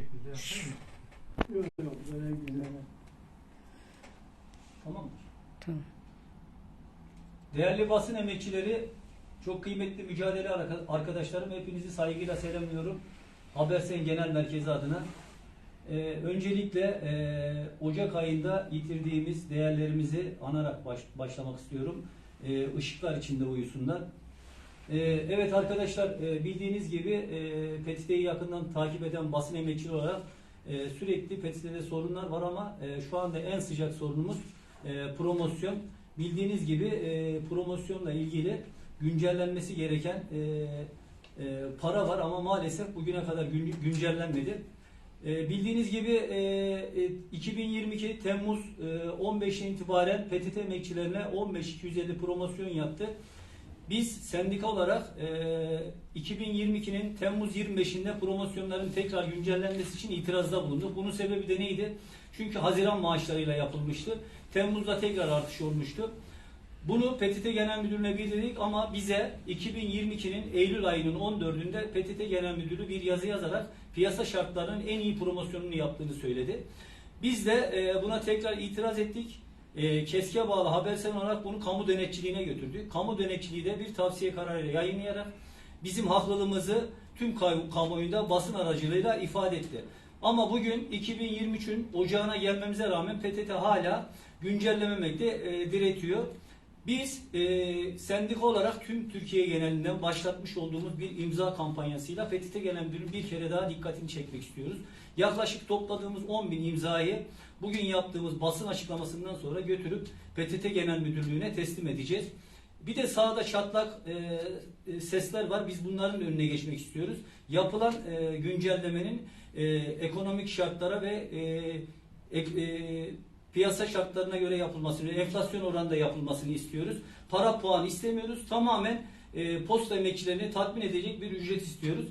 şekilde yapayım mı? Yok yok böyle güzel. Tamamdır. Tamam. Değerli basın emekçileri, çok kıymetli mücadele arka- arkadaşlarım, hepinizi saygıyla selamlıyorum. Habersen Genel Merkezi adına. Ee, öncelikle e, Ocak ayında yitirdiğimiz değerlerimizi anarak baş- başlamak istiyorum. Ee, ışıklar içinde uyusunlar. Ee, evet arkadaşlar, e, bildiğiniz gibi e, PTT'yi yakından takip eden basın emekçileri olarak e, sürekli PTT'de sorunlar var ama şu anda en sıcak sorunumuz promosyon. Bildiğiniz gibi promosyonla ilgili güncellenmesi gereken para var ama maalesef bugüne kadar gün- güncellenmedi. Bildiğiniz gibi e, e, 2022 Temmuz e, 15'e itibaren PTT emekçilerine 15-250 promosyon yaptı. Biz sendika olarak e, 2022'nin Temmuz 25'inde promosyonların tekrar güncellenmesi için itirazda bulunduk. Bunun sebebi de neydi? Çünkü Haziran maaşlarıyla yapılmıştı. Temmuz'da tekrar artış olmuştu. Bunu PTT Genel Müdürlüğü'ne bildirdik ama bize 2022'nin Eylül ayının 14'ünde PTT Genel Müdürü bir yazı yazarak piyasa şartlarının en iyi promosyonunu yaptığını söyledi. Biz de e, buna tekrar itiraz ettik. E, KESK'e bağlı Habersen olarak bunu kamu denetçiliğine götürdük. Kamu denetçiliği de bir tavsiye kararıyla yayınlayarak bizim haklılığımızı tüm kamuoyunda basın aracılığıyla ifade etti. Ama bugün 2023'ün ocağına gelmemize rağmen PTT hala güncellememekte e, diretiyor. Biz e, sendika olarak tüm Türkiye genelinden başlatmış olduğumuz bir imza kampanyasıyla PTT Genel Müdürü'nün bir kere daha dikkatini çekmek istiyoruz. Yaklaşık topladığımız 10 bin imzayı bugün yaptığımız basın açıklamasından sonra götürüp PTT Genel Müdürlüğü'ne teslim edeceğiz. Bir de sağda çatlak e, e, sesler var. Biz bunların önüne geçmek istiyoruz. Yapılan e, güncellemenin e, ekonomik şartlara ve e, e, piyasa şartlarına göre yapılmasını, enflasyon oranında yapılmasını istiyoruz. Para puan istemiyoruz. Tamamen e, posta emekçilerini tatmin edecek bir ücret istiyoruz.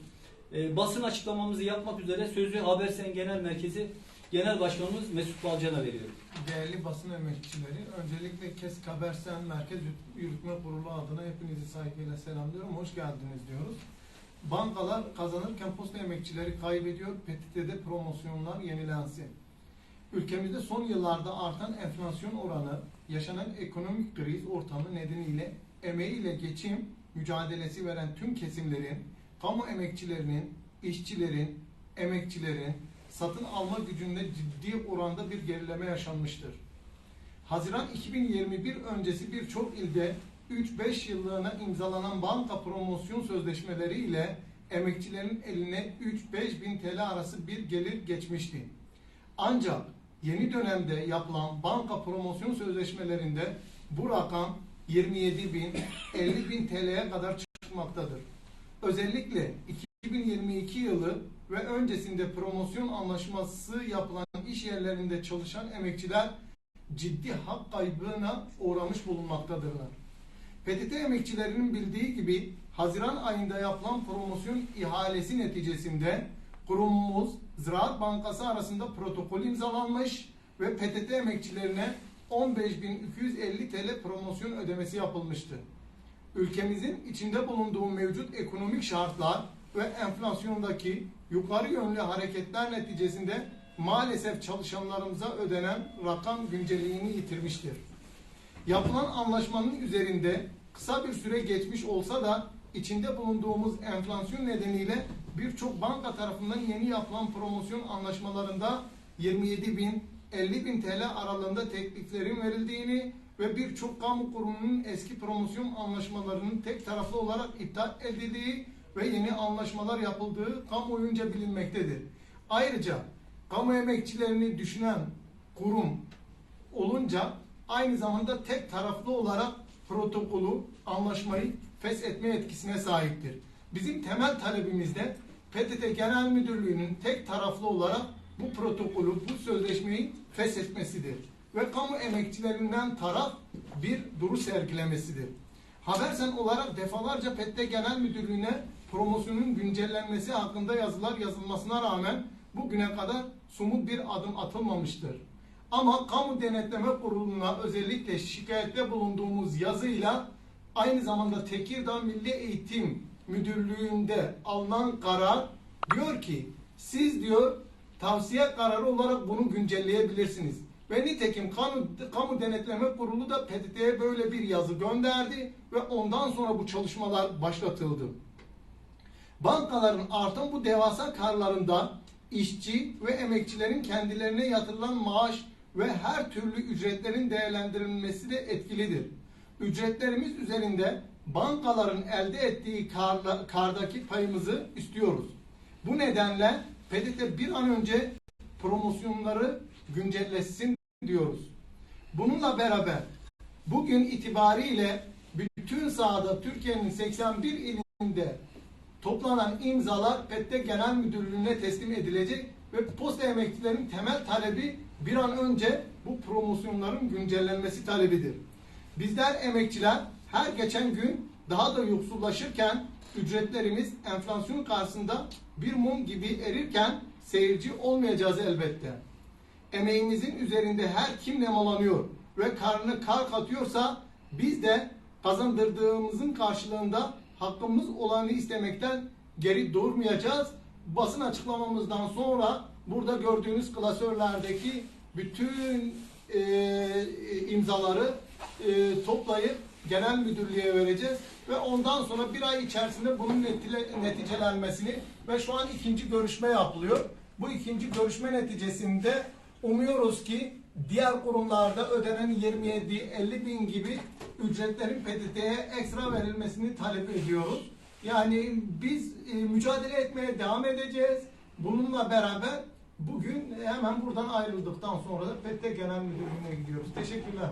E, basın açıklamamızı yapmak üzere sözü Habersen Genel Merkezi Genel Başkanımız Mesut Balcan'a veriyorum. Değerli basın emekçileri, öncelikle KESK Habersen Merkez Yürütme Kurulu adına hepinizi saygıyla selamlıyorum. Hoş geldiniz diyoruz. Bankalar kazanırken posta emekçileri kaybediyor. PTT'de promosyonlar yenilensin. Ülkemizde son yıllarda artan enflasyon oranı, yaşanan ekonomik kriz ortamı nedeniyle emeğiyle geçim mücadelesi veren tüm kesimlerin, kamu emekçilerinin, işçilerin, emekçilerin satın alma gücünde ciddi oranda bir gerileme yaşanmıştır. Haziran 2021 öncesi birçok ilde 3-5 yıllığına imzalanan banka promosyon sözleşmeleri ile emekçilerin eline 3-5 bin TL arası bir gelir geçmişti. Ancak yeni dönemde yapılan banka promosyon sözleşmelerinde bu rakam 27 bin, 50 bin TL'ye kadar çıkmaktadır. Özellikle 2022 yılı ve öncesinde promosyon anlaşması yapılan iş yerlerinde çalışan emekçiler ciddi hak kaybına uğramış bulunmaktadırlar. PTT emekçilerinin bildiği gibi Haziran ayında yapılan promosyon ihalesi neticesinde kurumumuz Ziraat Bankası arasında protokol imzalanmış ve PTT emekçilerine 15.250 TL promosyon ödemesi yapılmıştı. Ülkemizin içinde bulunduğu mevcut ekonomik şartlar ve enflasyondaki yukarı yönlü hareketler neticesinde maalesef çalışanlarımıza ödenen rakam güncelliğini yitirmiştir. Yapılan anlaşmanın üzerinde kısa bir süre geçmiş olsa da içinde bulunduğumuz enflasyon nedeniyle birçok banka tarafından yeni yapılan promosyon anlaşmalarında 27 bin 50 bin TL aralığında tekliflerin verildiğini ve birçok kamu kurumunun eski promosyon anlaşmalarının tek taraflı olarak iptal edildiği ve yeni anlaşmalar yapıldığı kamuoyunca bilinmektedir. Ayrıca kamu emekçilerini düşünen kurum olunca aynı zamanda tek taraflı olarak protokolü, anlaşmayı feshetme etkisine sahiptir. Bizim temel talebimizde PTT Genel Müdürlüğü'nün tek taraflı olarak bu protokolü, bu sözleşmeyi feshetmesidir. Ve kamu emekçilerinden taraf bir duruş sergilemesidir. Habersen olarak defalarca PTT Genel Müdürlüğü'ne promosyonun güncellenmesi hakkında yazılar yazılmasına rağmen bugüne kadar somut bir adım atılmamıştır. Ama Kamu Denetleme Kurulu'na özellikle şikayette bulunduğumuz yazıyla aynı zamanda Tekirdağ Milli Eğitim Müdürlüğü'nde alınan karar diyor ki siz diyor tavsiye kararı olarak bunu güncelleyebilirsiniz. Ve nitekim kamu, kamu denetleme kurulu da PTT'ye böyle bir yazı gönderdi ve ondan sonra bu çalışmalar başlatıldı. Bankaların artan bu devasa karlarından işçi ve emekçilerin kendilerine yatırılan maaş ve her türlü ücretlerin değerlendirilmesi de etkilidir. Ücretlerimiz üzerinde bankaların elde ettiği karla, kardaki payımızı istiyoruz. Bu nedenle PTT bir an önce promosyonları güncellesin diyoruz. Bununla beraber bugün itibariyle bütün sahada Türkiye'nin 81 ilinde toplanan imzalar PET'te Genel Müdürlüğü'ne teslim edilecek ve posta emekçilerin temel talebi bir an önce bu promosyonların güncellenmesi talebidir. Bizler emekçiler her geçen gün daha da yoksullaşırken ücretlerimiz enflasyon karşısında bir mum gibi erirken seyirci olmayacağız elbette. Emeğimizin üzerinde her kim nemalanıyor ve karnını kar katıyorsa biz de kazandırdığımızın karşılığında hakkımız olanı istemekten geri durmayacağız. Basın açıklamamızdan sonra burada gördüğünüz klasörlerdeki bütün e, imzaları e, toplayıp genel müdürlüğe vereceğiz ve ondan sonra bir ay içerisinde bunun neticelenmesini ve şu an ikinci görüşme yapılıyor. Bu ikinci görüşme neticesinde umuyoruz ki diğer kurumlarda ödenen 27-50 bin gibi ücretlerin PTT'ye ekstra verilmesini talep ediyoruz. Yani biz e, mücadele etmeye devam edeceğiz. Bununla beraber bugün hemen buradan ayrıldıktan sonra da PTT Genel Müdürlüğü'ne gidiyoruz. Teşekkürler.